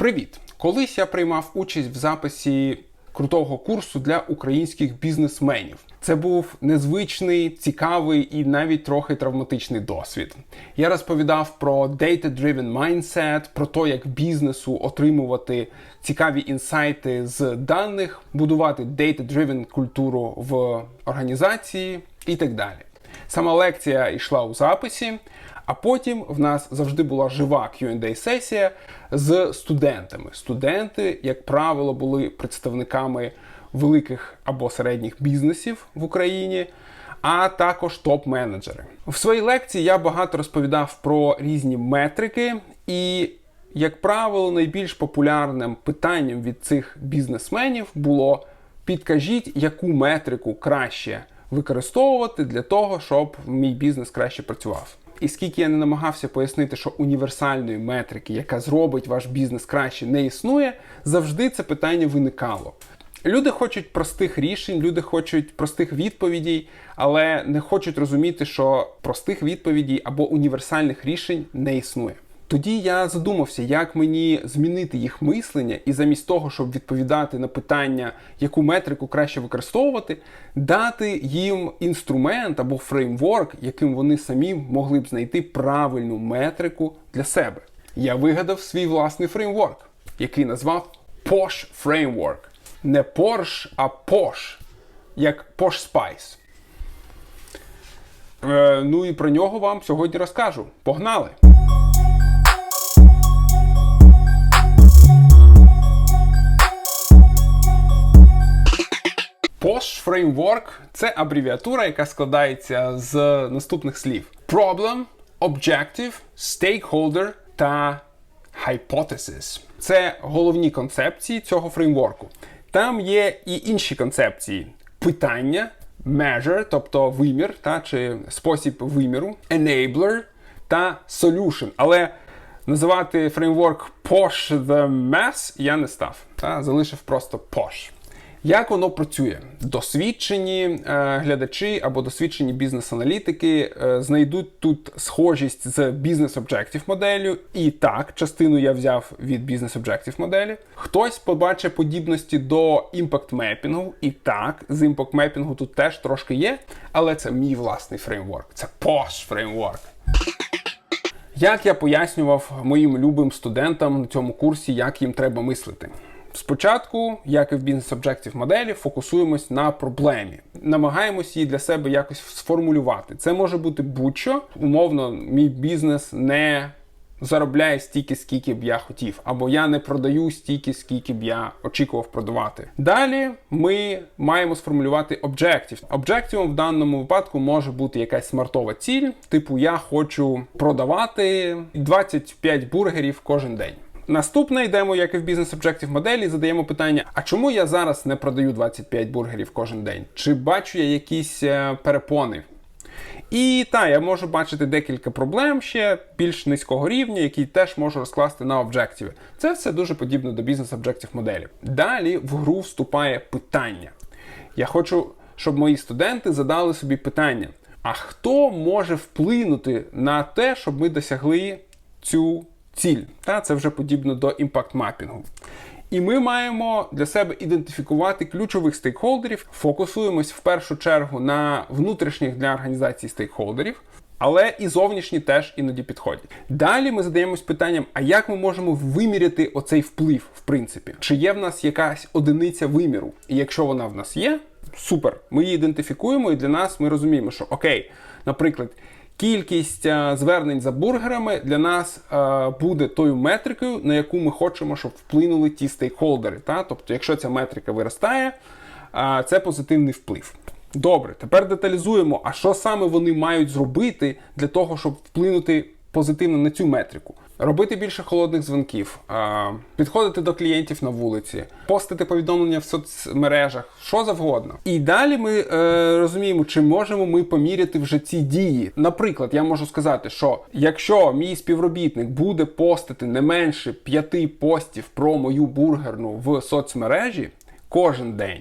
Привіт! Колись я приймав участь в записі крутого курсу для українських бізнесменів. Це був незвичний, цікавий і навіть трохи травматичний досвід. Я розповідав про data-driven mindset, про те, як бізнесу отримувати цікаві інсайти з даних, будувати data-driven культуру в організації і так далі. Сама лекція йшла у записі, а потім в нас завжди була жива qa сесія з студентами. Студенти, як правило, були представниками великих або середніх бізнесів в Україні, а також топ-менеджери. В своїй лекції я багато розповідав про різні метрики, і, як правило, найбільш популярним питанням від цих бізнесменів було: підкажіть, яку метрику краще використовувати для того, щоб мій бізнес краще працював. І скільки я не намагався пояснити, що універсальної метрики, яка зробить ваш бізнес краще, не існує, завжди це питання виникало. Люди хочуть простих рішень, люди хочуть простих відповідей, але не хочуть розуміти, що простих відповідей або універсальних рішень не існує. Тоді я задумався, як мені змінити їх мислення, і замість того, щоб відповідати на питання, яку метрику краще використовувати, дати їм інструмент або фреймворк, яким вони самі могли б знайти правильну метрику для себе. Я вигадав свій власний фреймворк, який назвав Posh Framework. Не Porsche, а Posh, як Posh Spice. Е, ну і про нього вам сьогодні розкажу. Погнали! Posh Framework – це абревіатура, яка складається з наступних слів: Problem, Objective, Stakeholder та Hypothesis. Це головні концепції цього фреймворку. Там є і інші концепції: питання, measure, тобто вимір, та, чи спосіб виміру, enabler та solution. Але називати фреймворк Posh the Mess я не став. Та, залишив просто Posh. Як воно працює? Досвідчені е, глядачі або досвідчені бізнес-аналітики е, знайдуть тут схожість з бізнес Objective моделлю. І так, частину я взяв від бізнес Objective моделі. Хтось побачить подібності до Impact Mapping. І так, з Impact Mapping тут теж трошки є, але це мій власний фреймворк. Це POSH фреймворк. Як я пояснював моїм любим студентам на цьому курсі, як їм треба мислити. Спочатку, як і в бізнес Objective моделі, фокусуємось на проблемі, намагаємось її для себе якось сформулювати. Це може бути будь-що. Умовно, мій бізнес не заробляє стільки, скільки б я хотів, або я не продаю стільки, скільки б я очікував продавати. Далі ми маємо сформулювати об'єктив. Об'єктивом в даному випадку може бути якась смартова ціль, типу я хочу продавати 25 бургерів кожен день. Наступне йдемо, як і в бізнес Objective моделі, задаємо питання: а чому я зараз не продаю 25 бургерів кожен день? Чи бачу я якісь е, перепони? І так, я можу бачити декілька проблем ще більш низького рівня, які теж можу розкласти на об'єктиви. Це все дуже подібно до бізнес Objective моделі. Далі в гру вступає питання. Я хочу, щоб мої студенти задали собі питання: а хто може вплинути на те, щоб ми досягли цю ціль. Та Це вже подібно до імпакт мапінгу. І ми маємо для себе ідентифікувати ключових стейкхолдерів, фокусуємось в першу чергу на внутрішніх для організації стейкхолдерів, але і зовнішні теж іноді підходять. Далі ми задаємось питанням: а як ми можемо виміряти оцей вплив, в принципі? Чи є в нас якась одиниця виміру? І якщо вона в нас є, супер, ми її ідентифікуємо, і для нас ми розуміємо, що окей, наприклад. Кількість а, звернень за бургерами для нас а, буде тою метрикою, на яку ми хочемо, щоб вплинули ті стейкхолдери. Та? Тобто, якщо ця метрика виростає, а, це позитивний вплив. Добре, тепер деталізуємо, а що саме вони мають зробити для того, щоб вплинути позитивно на цю метрику. Робити більше холодних дзвінків, підходити до клієнтів на вулиці, постити повідомлення в соцмережах, що завгодно. І далі ми е, розуміємо, чи можемо ми поміряти вже ці дії. Наприклад, я можу сказати, що якщо мій співробітник буде постити не менше п'яти постів про мою бургерну в соцмережі кожен день,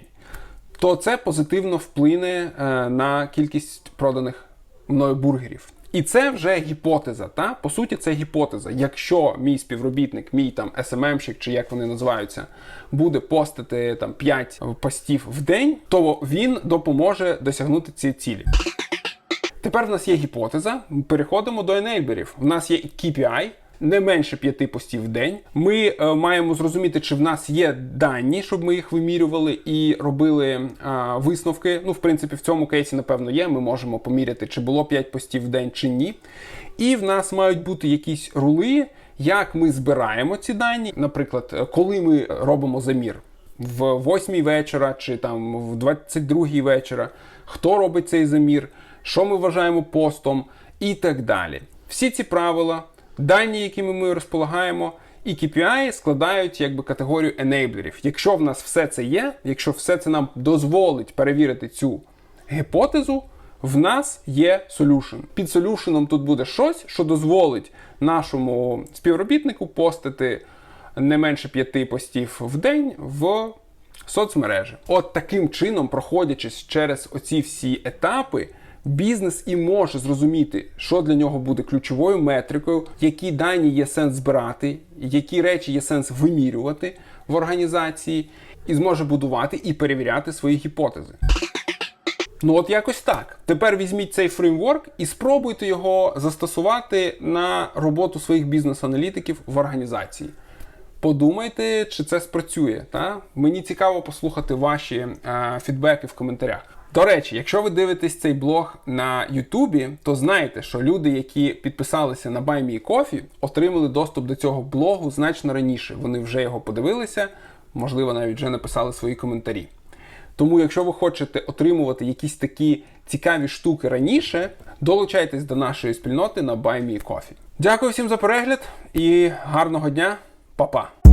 то це позитивно вплине е, на кількість проданих мною бургерів. І це вже гіпотеза. Та? По суті, це гіпотеза. Якщо мій співробітник, мій там SMM-щик, чи як вони називаються, буде постити там 5 постів в день, то він допоможе досягнути ці цілі. Тепер в нас є гіпотеза. Переходимо до енейберів. У нас є KPI, не менше п'яти постів в день. Ми е, маємо зрозуміти, чи в нас є дані, щоб ми їх вимірювали і робили е, висновки. Ну, в принципі, в цьому кейсі, напевно, є. Ми можемо поміряти, чи було 5 постів в день, чи ні. І в нас мають бути якісь рули, як ми збираємо ці дані. Наприклад, е, коли ми робимо замір в 8 вечора чи там в 22 вечора, хто робить цей замір, що ми вважаємо постом і так далі. Всі ці правила, дані, якими ми розполагаємо, і KPI складають якби категорію енейблерів. Якщо в нас все це є, якщо все це нам дозволить перевірити цю гіпотезу, в нас є solution. Під solution тут буде щось, що дозволить нашому співробітнику постити не менше п'яти постів в день в соцмережі. От таким чином, проходячись через оці всі етапи, бізнес і може зрозуміти, що для нього буде ключовою метрикою, які дані є сенс збирати, які речі є сенс вимірювати в організації, і зможе будувати і перевіряти свої гіпотези. Ну, от якось так. Тепер візьміть цей фреймворк і спробуйте його застосувати на роботу своїх бізнес-аналітиків в організації. Подумайте, чи це спрацює. Та? Мені цікаво послухати ваші е, фідбеки в коментарях. До речі, якщо ви дивитесь цей блог на Ютубі, то знайте, що люди, які підписалися на Buy Me Coffee, отримали доступ до цього блогу значно раніше. Вони вже його подивилися, можливо, навіть вже написали свої коментарі. Тому, якщо ви хочете отримувати якісь такі цікаві штуки раніше, долучайтесь до нашої спільноти на Buy Me Coffee. Дякую всім за перегляд і гарного дня, Па-па!